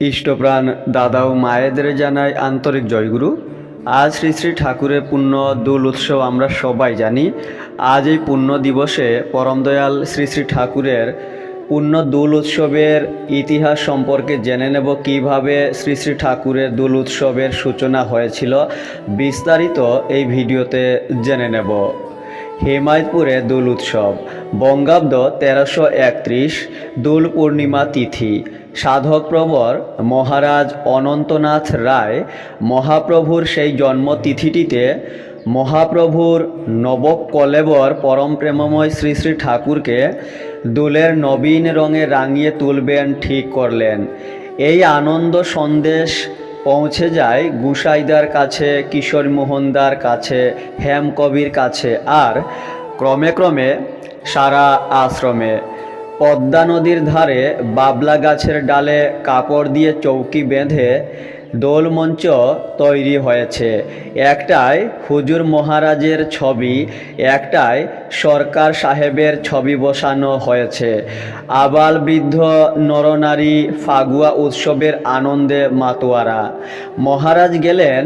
ইষ্টপ্রাণ দাদা ও মায়েদের জানাই আন্তরিক জয়গুরু। আজ শ্রী শ্রী ঠাকুরের পুণ্য দোল উৎসব আমরা সবাই জানি। আজ এই পুণ্য দিবসে পরম দয়াল শ্রী শ্রী ঠাকুরের পুণ্য দোল উৎসবের ইতিহাস সম্পর্কে জেনে নেব কীভাবে শ্রী শ্রী ঠাকুরের দোল উৎসবের সূচনা হয়েছিল। বিস্তারিত এই ভিডিওতে জেনে নেব। হেমায়তপুরে দোল উৎসব, বঙ্গাব্দ তেরোশো একত্রিশ, দোল পূর্ণিমা তিথি। সাধক প্রবর মহারাজ অনন্তনাথ রায় মহাপ্রভুর সেই জন্মতিথিটিতে মহাপ্রভুর নবকলেবর পরম প্রেমময় শ্রী শ্রী ঠাকুরকে দুলের নবীন রঙে রাঙিয়ে তুলবেন, ঠিক করলেন। এই আনন্দ সন্দেশ পৌঁছে যায় গুসাইদার কাছে, কিশোর মোহনদার কাছে, হেমকবির কাছে, আর ক্রমে ক্রমে সারা আশ্রমে। পদ্মা নদীর ধারে বাবলা গাছের ডালে কাপড় দিয়ে চৌকি বেঁধে দোলমঞ্চ তৈরি হয়েছে। একটায় হুজুর মহারাজের ছবি একটায় সরকার সাহেবের ছবি বসানো হয়েছে। আবাল বৃদ্ধ নরনারী ফাগুয়া উৎসবের আনন্দে মাতোয়ারা। মহারাজ গেলেন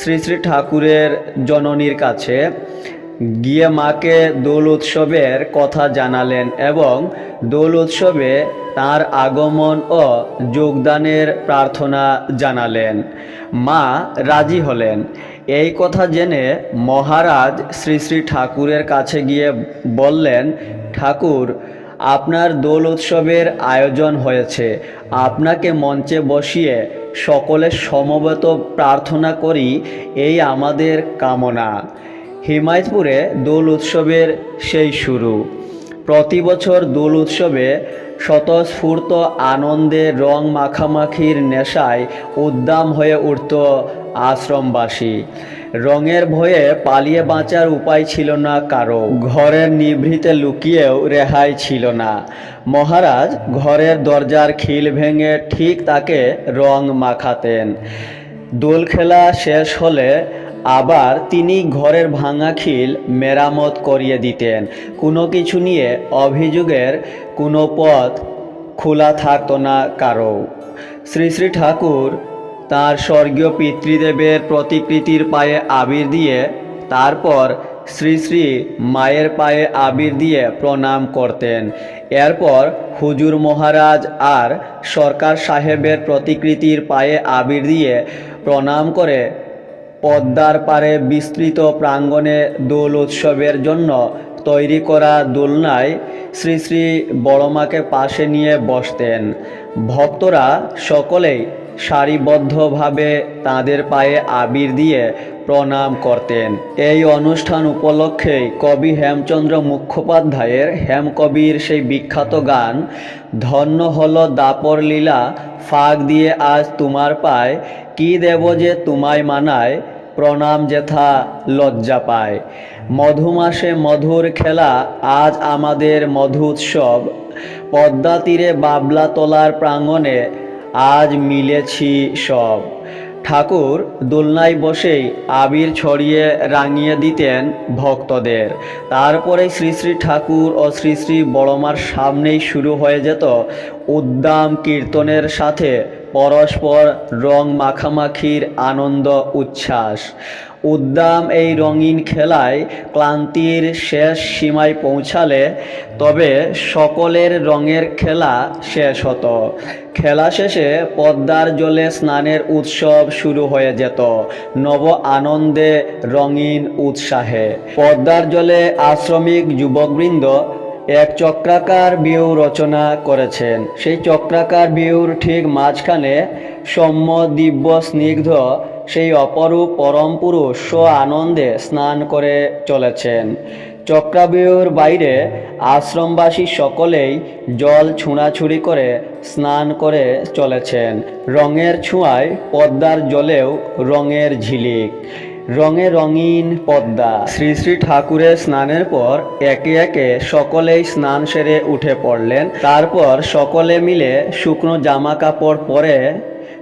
শ্রী শ্রী ঠাকুরের জননীর কাছে। গিয়ে মাকে দোল উৎসবের কথা জানালেন এবং দোল উৎসবে তার আগমন ও যোগদানের প্রার্থনা জানালেন। মা রাজি হলেন। এই কথা জেনে মহারাজ শ্রী শ্রী ঠাকুরের কাছে গিয়ে বললেন, ঠাকুর, আপনার দোল উৎসবের আয়োজন হয়েছে। আপনাকে মঞ্চে বসিয়ে সকলে সমবেত প্রার্থনা করি, এই আমাদের কামনা। হিমায়তপুরে দোল উৎসবের সেই শুরু। প্রতি বছর দোল উৎসবে স্বতঃস্ফূর্ত আনন্দে রং মাখামাখির নেশায় উদ্দাম হয়ে উঠত আশ্রমবাসী। রঙের ভয়ে পালিয়ে বাঁচার উপায় ছিল না কারও। ঘরের নিভৃতে লুকিয়েও রেহাই ছিল না। মহারাজ ঘরের দরজার খিল ভেঙে ঠিক তাকে রং মাখাতেন। দোল খেলা শেষ হলে আবার তিনি ঘরের ভাঙা খিল মেরামত করিয়ে দিতেন। কোনো কিছু নিয়ে অভিযোগের কোনো পথ খোলা থাকত না কারও শ্রী শ্রী ঠাকুর তার স্বর্গীয় পিতৃদেবের প্রতিকৃতির পায়ে আবির দিয়ে, তারপর শ্রী শ্রী মায়ের পায়ে আবির দিয়ে প্রণাম করতেন। এরপর হুজুর মহারাজ আর সরকার সাহেবের প্রতিকৃতির পায়ে আবির দিয়ে প্রণাম করে পদ্মার পারে বিস্তৃত প্রাঙ্গণে দোল উৎসবের জন্য তৈরি করা দোলনায় শ্রী শ্রী বড়মাকে পাশে নিয়ে বসতেন। ভক্তরা সকলেই সারিবদ্ধভাবে তাদের পায়ে আবির দিয়ে প্রণাম করতেন। এই অনুষ্ঠান উপলক্ষেই কবি হেমচন্দ্র মুখোপাধ্যায়ের হেমকবির সেই বিখ্যাত গান, ধন্য হল দাপর লীলা, ফাঁক দিয়ে আজ তোমার পায়, কি দেব যে তোমায় মানায় প্রণাম যেথা লজ্জা পায়। মধুমাসে মধুর খেলা, আজ আমাদের মধু উৎসব। পদ্মা তীরে বাবলা তোলার প্রাঙ্গণে আজ মিলেছি সব। ঠাকুর দোলনায় বসেই আবির ছড়িয়ে রাঙিয়ে দিতেন ভক্তদের। তারপরে শ্রী শ্রী ঠাকুর ও শ্রী শ্রী বড়মার সামনেই শুরু হয়ে যেত উদ্দাম কীর্তনের সাথে পরস্পর রং মাখামাখির আনন্দ, উচ্ছ্বাস। উদ্দাম এই রঙিন খেলায় ক্লান্তির শেষ সীমায় পৌঁছালে তবে সকলের রঙের খেলা শেষ হতো। খেলা শেষে পদ্মার জলে স্নানের উৎসব শুরু হয়ে যেত। নব আনন্দে রঙিন উৎসাহে। পদ্মার জলে আশ্রমিক যুবকবৃন্দ এক চক্রাকার বিউ রচনা করেছেন। সেই চক্রাকার বিউর ঠিক মাঝখানে সৌম্য, দিব্য, স্নিগ্ধ, সেই অপরূপ পরম পুরুষ স্ব আনন্দে স্নান করে চলেছেন। চক্রাবিউর বাইরে আশ্রমবাসী সকলেই জল ছুঁড়াছুড়ি করে স্নান করে চলেছেন। রঙের ছোঁয়ায় পদ্মার জলেও রঙের ঝিলিক। রঙে রঙিন পদ্মা। শ্রী শ্রী ঠাকুরের স্নানের পর একে একে সকলেই স্নান সেরে উঠে পড়লেন। তারপর সকলে মিলে শুকনো জামা কাপড় পরে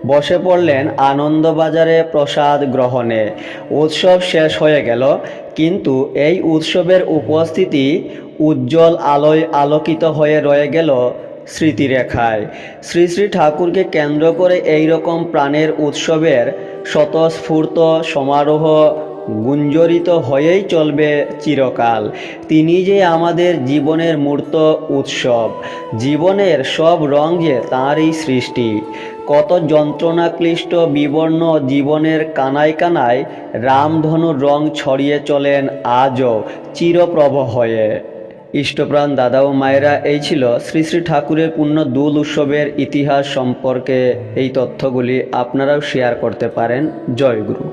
বসে পড়লেন আনন্দবাজারে প্রসাদ গ্রহণে। উৎসব শেষ হয়ে গেল, কিন্তু এই উৎসবের উপস্থিতি উজ্জ্বল আলোয় আলোকিত হয়ে রয়ে গেল স্মৃতিরেখায়। শ্রী শ্রী ঠাকুরকে কেন্দ্র করে এই রকম প্রাণের উৎসবের স্বতঃস্ফূর্ত সমারোহ গুঞ্জরিত হয়েই চলবে চিরকাল। তিনি যে আমাদের জীবনের মূর্ত উৎসব, জীবনের সব রং যে তাঁরই সৃষ্টি। কত যন্ত্রণাক্লিষ্ট বিবর্ণ জীবনের কানায় কানায় রামধনুর রং ছড়িয়ে চলেন আজও চিরপ্রভ হয়ে ইষ্টপ্রাণ দাদা ও মায়েরা, এই ছিল শ্রী শ্রী ঠাকুরের পূর্ণ দোল উৎসবের ইতিহাস সম্পর্কে এই তথ্যগুলি। আপনারাও শেয়ার করতে পারেন। জয়গুরু